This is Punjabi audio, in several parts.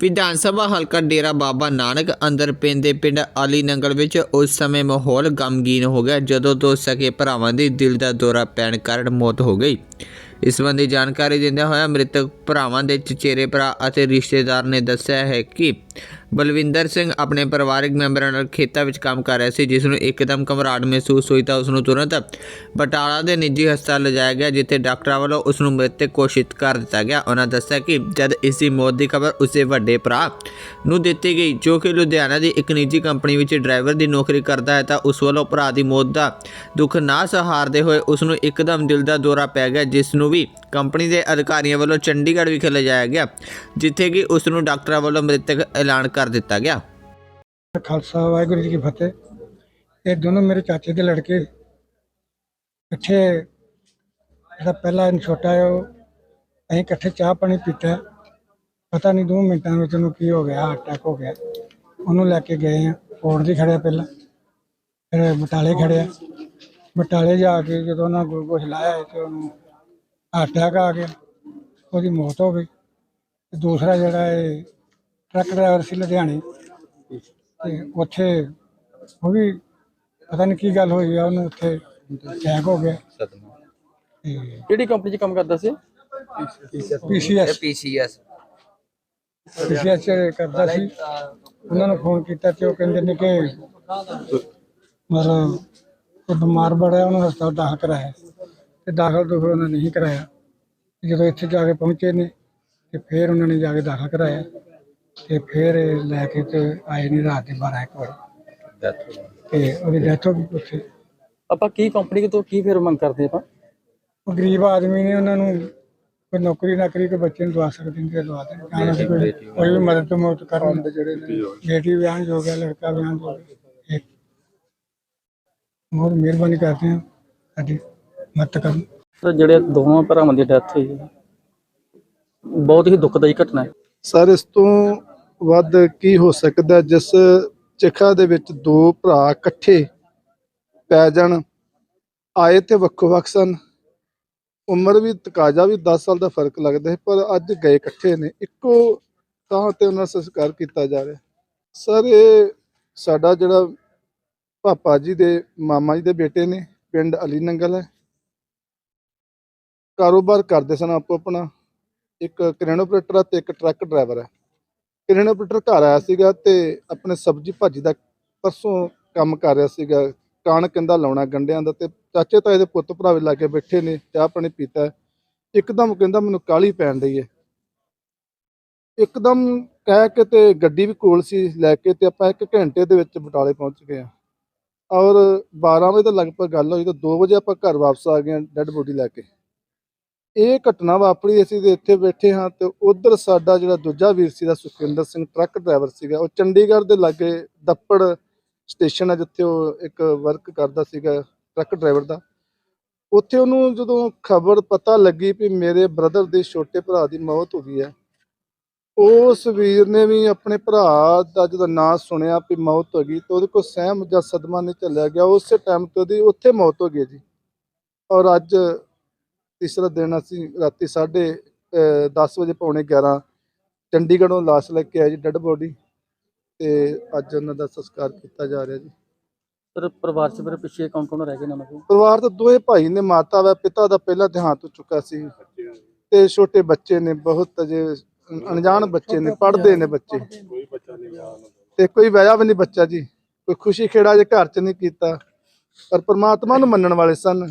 ਵਿਧਾਨ ਸਭਾ ਹਲਕਾ ਡੇਰਾ ਬਾਬਾ ਨਾਨਕ ਅੰਦਰ ਪੈਂਦੇ ਪਿੰਡ ਆਲੀ ਨੰਗਲ ਵਿੱਚ ਉਸ ਸਮੇਂ ਮਾਹੌਲ ਗਮਗੀਨ ਹੋ ਗਿਆ, ਜਦੋਂ ਦੋ ਸਕੇ ਭਰਾਵਾਂ ਦੀ ਦਿਲ ਦਾ ਦੌਰਾ ਪੈਣ ਕਾਰਨ ਮੌਤ ਹੋ ਗਈ। ਇਸ ਸੰਬੰਧੀ ਜਾਣਕਾਰੀ ਦਿੰਦਿਆਂ ਹੋਇਆ ਮ੍ਰਿਤਕ ਭਰਾਵਾਂ ਦੇ ਚਚੇਰੇ ਭਰਾ ਅਤੇ ਰਿਸ਼ਤੇਦਾਰ ਨੇ ਦੱਸਿਆ ਹੈ ਕਿ ਬਲਵਿੰਦਰ ਸਿੰਘ ਆਪਣੇ ਪਰਿਵਾਰਕ ਮੈਂਬਰਾਂ ਨਾਲ ਖੇਤਾਂ ਵਿੱਚ ਕੰਮ ਕਰ ਰਿਹਾ ਸੀ, ਜਿਸ ਨੂੰ ਇੱਕਦਮ ਘਬਰਾਹਟ ਮਹਿਸੂਸ ਹੋਈ ਤਾਂ ਉਸ ਨੂੰ ਤੁਰੰਤ ਬਟਾਲਾ ਦੇ ਨਿੱਜੀ ਹਸਪਤਾਲ ਲਿਜਾਇਆ ਗਿਆ, ਜਿੱਥੇ ਡਾਕਟਰਾਂ ਵੱਲੋਂ ਉਸ ਨੂੰ ਮ੍ਰਿਤਕ ਘੋਸ਼ਿਤ ਕਰ ਦਿੱਤਾ ਗਿਆ। ਉਹਨਾਂ ਦੱਸਿਆ ਕਿ ਜਦ ਇਸ ਦੀ ਮੌਤ ਦੀ ਖਬਰ ਉਸਦੇ ਵੱਡੇ ਭਰਾ ਨੂੰ ਦਿੱਤੀ ਗਈ, ਜੋ ਕਿ ਲੁਧਿਆਣਾ ਦੀ ਇੱਕ ਨਿੱਜੀ ਕੰਪਨੀ ਵਿੱਚ ਡਰਾਈਵਰ ਦੀ ਨੌਕਰੀ ਕਰਦਾ ਹੈ, ਤਾਂ ਉਸ ਵੱਲੋਂ ਭਰਾ ਦੀ ਮੌਤ ਦਾ ਦੁੱਖ ਨਾ ਸਹਾਰਦੇ ਹੋਏ ਉਸ ਨੂੰ ਇੱਕਦਮ ਦਿਲ ਦਾ ਦੌਰਾ ਪੈ ਗਿਆ, ਜਿਸ ਨੂੰ ਵੀ ਕੰਪਨੀ ਦੇ ਅਧਿਕਾਰੀਆਂ ਵੱਲੋਂ ਚੰਡੀਗੜ੍ਹ ਵਿਖੇ ਲਿਜਾਇਆ ਗਿਆ, ਜਿੱਥੇ ਕਿ ਉਸ ਨੂੰ ਡਾਕਟਰਾਂ ਵੱਲੋਂ ਮ੍ਰਿਤਕ ਐਲਾਨ ਕਰ ਦਿੱਤਾ ਗਿਆ। ਖਾਲਸਾ, ਵਾਹਿਗੁਰੂ ਜੀ ਕੀ ਫਤਿਹ। ਇਹ ਦੋਨੋਂ ਮੇਰੇ ਚਾਚੇ ਦੇ ਲੜਕੇ। ਇਕੱਠੇ ਜਿਹੜਾ ਪਹਿਲਾ ਛੋਟਾ ਹੈ, ਉਹ ਅਸੀਂ ਇਕੱਠੇ ਚਾਹ ਪਾਣੀ ਪੀਤਾ। ਪਤਾ ਨਹੀਂ ਦੋ ਮਿੰਟਾਂ ਵਿੱਚ ਉਹਨੂੰ ਕੀ ਹੋ ਗਿਆ ਅਟੈਕ ਹੋ ਗਿਆ। ਉਹਨੂੰ ਲੈ ਕੇ ਗਏ ਆ ਕੋਰਟ ਦੀ ਖੜਿਆ ਪਹਿਲਾਂ। ਫਿਰ ਬਟਾਲੇ ਖੜਿਆ। ਬਟਾਲੇ ਜਾ ਕੇ ਜਦੋਂ ਉਹਨਾਂ ਗਲੂਕੋਜ਼ ਲਾਇਆ ਤੇ ਉਹਨੂੰ ਅਟੈਕ ਆ ਗਿਆ। ਉਹਦੀ ਮੌਤ ਹੋ ਗਈ। ਦੂਸਰਾ ਜਿਹੜਾ ਇਹ ਟਰੱਕ ਡਰਾਈਵਰ ਸੀ ਲੁਧਿਆਣੇ। ਤੇ ਉੱਥੇ ਉਹ ਵੀ ਪਤਾ ਨਹੀਂ ਕੀ ਗੱਲ ਹੋਈ ਆ ਉਹਨੂੰ ਉੱਥੇ ਅਟੈਕ ਹੋ ਗਿਆ। ਤੇ ਕਿਹੜੀ ਕੰਪਨੀ 'ਚ ਕੰਮ ਕਰਦਾ ਸੀ? ਪੀਸੀਐਸ। ਪੀਸੀਐਸ। ਪੀਸੀਐਸ ਕਰਦਾ ਸੀ। ਉਹਨਾਂ ਨੂੰ ਫੋਨ ਕੀਤਾ ਤੇ ਉਹ ਕਹਿੰਦੇ ਨੇ ਕਿ ਮਤਲਬ ਉਹ ਬਿਮਾਰ ਬੜਾ ਉਹਨੂੰ ਹਸਪਤਾਲ ਦਾਖਲ ਕਰਾਇਆ। ਤੇ ਦਾਖਲ ਤੋਂ ਫਿਰ ਉਹਨਾਂ ਨੇ ਨਹੀਂ ਕਰਾਇਆ। ਜਦੋਂ ਇੱਥੇ ਜਾ ਕੇ ਪਹੁੰਚੇ ਨੇ ਤੇ ਫਿਰ ਉਹਨਾਂ ਨੇ ਜਾ ਕੇ ਦਾਖਲ ਕਰਾਇਆ। ਤੇ ਫਿਰ ਇਹ ਲੈ ਕੇ ਤੇ ਆਏ ਨੇ ਰਾਤ ਦੇ 12 ਇੱਕ ਵਜੇ। ਤੇ ਉਹਦੀ ਡੈਥ ਹੋ ਗਈ ਉੱਥੇ। ਆਪਾਂ ਕੀ ਕੰਪਨੀ ਤੋਂ ਕੀ ਫਿਰ ਮੰਗ ਕਰਦੇ ਆਪਾਂ? ਉਹ ਗਰੀਬ ਆਦਮੀ ਨੇ ਉਹਨਾਂ ਨੂੰ ਕੋਈ ਨੌਕਰੀ ਨਾ ਕਰੀ ਕੋਈ ਬੱਚੇ ਨੂੰ ਦਵਾ ਸਕਦੇ ਨੇ ਤੇ ਦਵਾ ਦੇਣ। ਜਾਂ ਅਸੀਂ ਕੋਈ ਕੋਈ ਵੀ ਮਦਦ ਤੋਂ ਮਦਦ ਕਰਨ। ਜਿਹੜੇ ਨੇ। ਬੇਟੀ ਵਿਆਹ ਹੋ ਗਿਆ ਲੜਕਾ ਵਿਆਹ ਹੋ। ਗਿਆ ਬਹੁਤ ਮਿਹਰਬਾਨੀ ਕਰਦੇ ਹਾਂ ਸਾਡੀ ਮਦਦ ਕਰਨ। ਸਰ ਜਿਹੜੇ ਦੋਵਾਂ ਭਰਾਵਾਂ ਦੀ ਡੈਥ ਹੋਈ ਹੈ ਬਹੁਤ ਹੀ ਦੁਖਦਾਈ ਘਟਨਾ ਹੈ। ਸਰ ਇਸ ਤੋਂ ਵੱਧ ਕੀ ਹੋ ਸਕਦਾ ਜਿਸ ਚਿਖਾ ਦੇ ਵਿੱਚ ਦੋ ਭਰਾ ਇਕੱਠੇ ਪੈ ਜਾਣ, ਆਏ ਤੇ ਵੱਖੋ ਵੱਖ ਸਨ। ਉਮਰ ਵੀ, ਤਕਾਜ਼ਾ ਵੀ 10 ਸਾਲ ਦਾ ਫ਼ਰਕ ਲੱਗਦਾ ਹੈ, ਪਰ ਅੱਜ ਗਏ ਇਕੱਠੇ ਨੇ। ਇੱਕੋ ਥਾਂ ਤੇ ਉਹਨਾਂ ਦਾ ਸੰਸਕਾਰ ਕੀਤਾ ਜਾ ਰਿਹਾ ਸਰ, ਇਹ ਸਾਡਾ ਜਿਹੜਾ ਪਾਪਾ ਜੀ ਦੇ ਮਾਮਾ ਜੀ ਦੇ ਬੇਟੇ ਨੇ, ਪਿੰਡ ਅਲੀ ਨੰਗਲ ਹੈ। ਕਾਰੋਬਾਰ ਕਰਦੇ ਸਨ ਆਪੋ ਆਪਣਾ ਇੱਕ ਕਰਿਆਨਾ ਆਪਰੇਟਰ ਤੇ ਇੱਕ ਟਰੱਕ ਡਰਾਈਵਰ ਹੈ ਕਿਰਨ ਆਪਰੇਟਰ ਘਰ ਆਇਆ ਸੀਗਾ ਤੇ ਆਪਣੇ ਸਬਜ਼ੀ ਭਾਜੀ ਦਾ ਪਰਸੋਂ ਕੰਮ ਕਰ ਰਿਹਾ ਸੀਗਾ ਕਣਕ ਕਹਿੰਦਾ ਲਾਉਣਾ ਗੰਡਿਆਂ ਦਾ ਤੇ ਚਾਚੇ ਤਾਂ ਇਹਦੇ ਪੁੱਤ ਭਰਾਵੇ ਲਾ ਕੇ ਬੈਠੇ ਨੇ, ਚਾਹ ਪਾਣੀ ਪੀਤਾ। ਹੈ। ਇੱਕਦਮ ਕਹਿੰਦਾ ਮੈਨੂੰ ਕਾਲੀ ਪੈਣ ਰਹੀ ਹੈ ਇੱਕਦਮ ਕਹਿ ਕੇ ਤੇ ਗੱਡੀ ਵੀ ਕੋਲ ਸੀ ਲੈ ਕੇ ਤੇ ਆਪਾਂ ਇੱਕ ਘੰਟੇ ਦੇ ਵਿੱਚ ਬਟਾਲੇ ਪਹੁੰਚ ਗਏ ਆ। ਔਰ 12 ਵਜੇ ਤੋਂ ਲਗਭਗ ਗੱਲ ਹੋਈ ਤਾਂ 2 ਵਜੇ ਆਪਾਂ ਘਰ ਵਾਪਸ ਆ ਗਏ ਡੈੱਡ ਬੋਡੀ ਲੈ ਕੇ। ਇਹ ਘਟਨਾ ਵਾਪਰੀ, ਅਸੀਂ ਤੇ ਇੱਥੇ ਬੈਠੇ ਹਾਂ ਤੇ ਉਧਰ ਸਾਡਾ ਜਿਹੜਾ ਦੂਜਾ ਵੀਰ ਸੀ ਦਾ ਸੁਖਿੰਦਰ ਸਿੰਘ, ਟਰੱਕ ਡਰਾਈਵਰ ਸੀਗਾ, ਉਹ ਚੰਡੀਗੜ੍ਹ ਦੇ ਲਾਗੇ ਦੱਪੜ ਸਟੇਸ਼ਨ ਹੈ ਜਿੱਥੇ ਉਹ ਇੱਕ ਵਰਕ ਕਰਦਾ ਸੀਗਾ, ਟਰੱਕ ਡਰਾਈਵਰ ਦਾ। ਉੱਥੇ ਉਹਨੂੰ ਜਦੋਂ ਖਬਰ ਪਤਾ ਲੱਗੀ ਵੀ ਮੇਰੇ ਬ੍ਰਦਰ ਦੇ ਛੋਟੇ ਭਰਾ ਦੀ ਮੌਤ ਹੋ ਗਈ ਹੈ, ਉਸ ਵੀਰ ਨੇ ਵੀ ਆਪਣੇ ਭਰਾ ਦਾ ਜਦੋਂ ਨਾਂ ਸੁਣਿਆ ਵੀ ਮੌਤ ਹੋ ਗਈ ਤਾਂ ਉਹਦੇ ਕੋਲ ਸਹਿਮ ਜਾਂ ਸਦਮਾ ਨਹੀਂ ਚੱਲਿਆ ਗਿਆ, ਉਸੇ ਟਾਈਮ ਤੇ ਉਹਦੀ ਉੱਥੇ ਮੌਤ ਹੋ ਗਈ ਜੀ। ਔਰ ਅੱਜ ਤੀਸਰਾ ਦਿਨ ਅਸੀਂ ਰਾਤੀ 10:30 ਵਜੇ ਪੌਣੇ 11 ਚੰਡੀਗੜ੍ਹੋਂ ਲਾਸ਼ ਲੈ ਕੇ ਆਏ ਜੀ ਡੈੱਡ ਬੋਡੀ ਤੇ ਅੱਜ ਉਹਨਾਂ ਦਾ ਸੰਸਕਾਰ ਕੀਤਾ ਜਾ ਰਿਹਾ ਜੀ। ਸਰ ਪਰਿਵਾਰ 'ਚ ਪਿੱਛੇ ਕੌਣ ਕੌਣ ਰਹਿ ਗਏ ਨਾ ਮਤਲਬ ਪਰਿਵਾਰ ਦੇ ਦੋਵੇਂ ਭਾਈ ਨੇ ਮਾਤਾ ਵਾ ਪਿਤਾ ਦਾ ਪਹਿਲਾਂ ਦੇਹਾਂਤ ਹੋ ਚੁੱਕਾ ਸੀ ਤੇ ਛੋਟੇ ਬੱਚੇ ਨੇ ਬਹੁਤ ਅਜੇ ਅਣਜਾਣ ਬੱਚੇ ਨੇ ਪੜ੍ਹਦੇ ਨੇ ਬੱਚੇ। ਤੇ ਕੋਈ ਵਿਆਹ ਵੀ ਨਹੀਂ ਬੱਚਾ ਜੀ ਕੋਈ ਖੁਸ਼ੀ ਖੇੜਾ ਜੇ ਘਰ ਚ ਨਹੀਂ ਕੀਤਾ ਪਰ ਪ੍ਰਮਾਤਮਾ ਨੂੰ ਮੰਨਣ ਵਾਲੇ ਸਨ।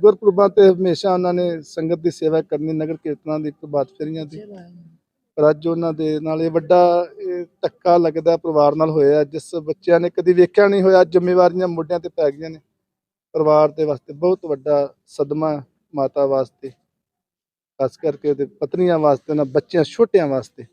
ਗੁਰਪੁਰਬਾਂ ਤੇ ਹਮੇਸ਼ਾ ਉਹਨਾਂ ਨੇ ਸੰਗਤ ਦੀ ਸੇਵਾ ਕਰਨੀ ਨਗਰ ਕੀਰਤਨਾਂ ਦੀ ਪ੍ਰਭਾਤ ਫੇਰੀਆਂ ਦੀ ਪਰ ਅੱਜ ਉਹਨਾਂ ਦੇ ਨਾਲ ਇਹ ਵੱਡਾ ਧੱਕਾ ਲੱਗਦਾ ਪਰਿਵਾਰ ਨਾਲ ਹੋਇਆ। ਜਿਸ ਬੱਚਿਆਂ ਨੇ ਕਦੀ ਵੇਖਿਆ ਨਹੀਂ ਹੋਇਆ ਜ਼ਿੰਮੇਵਾਰੀਆਂ ਮੋਢਿਆਂ ਤੇ ਪੈ ਗਈਆਂ ਨੇ। ਪਰਿਵਾਰ ਦੇ ਵਾਸਤੇ ਬਹੁਤ ਵੱਡਾ ਸਦਮਾ ਮਾਤਾ ਵਾਸਤੇ ਖਾਸ ਕਰਕੇ ਉਹਦੇ ਪਤਨੀਆਂ ਵਾਸਤੇ ਉਹਨਾਂ ਬੱਚਿਆਂ ਛੋਟਿਆਂ ਵਾਸਤੇ।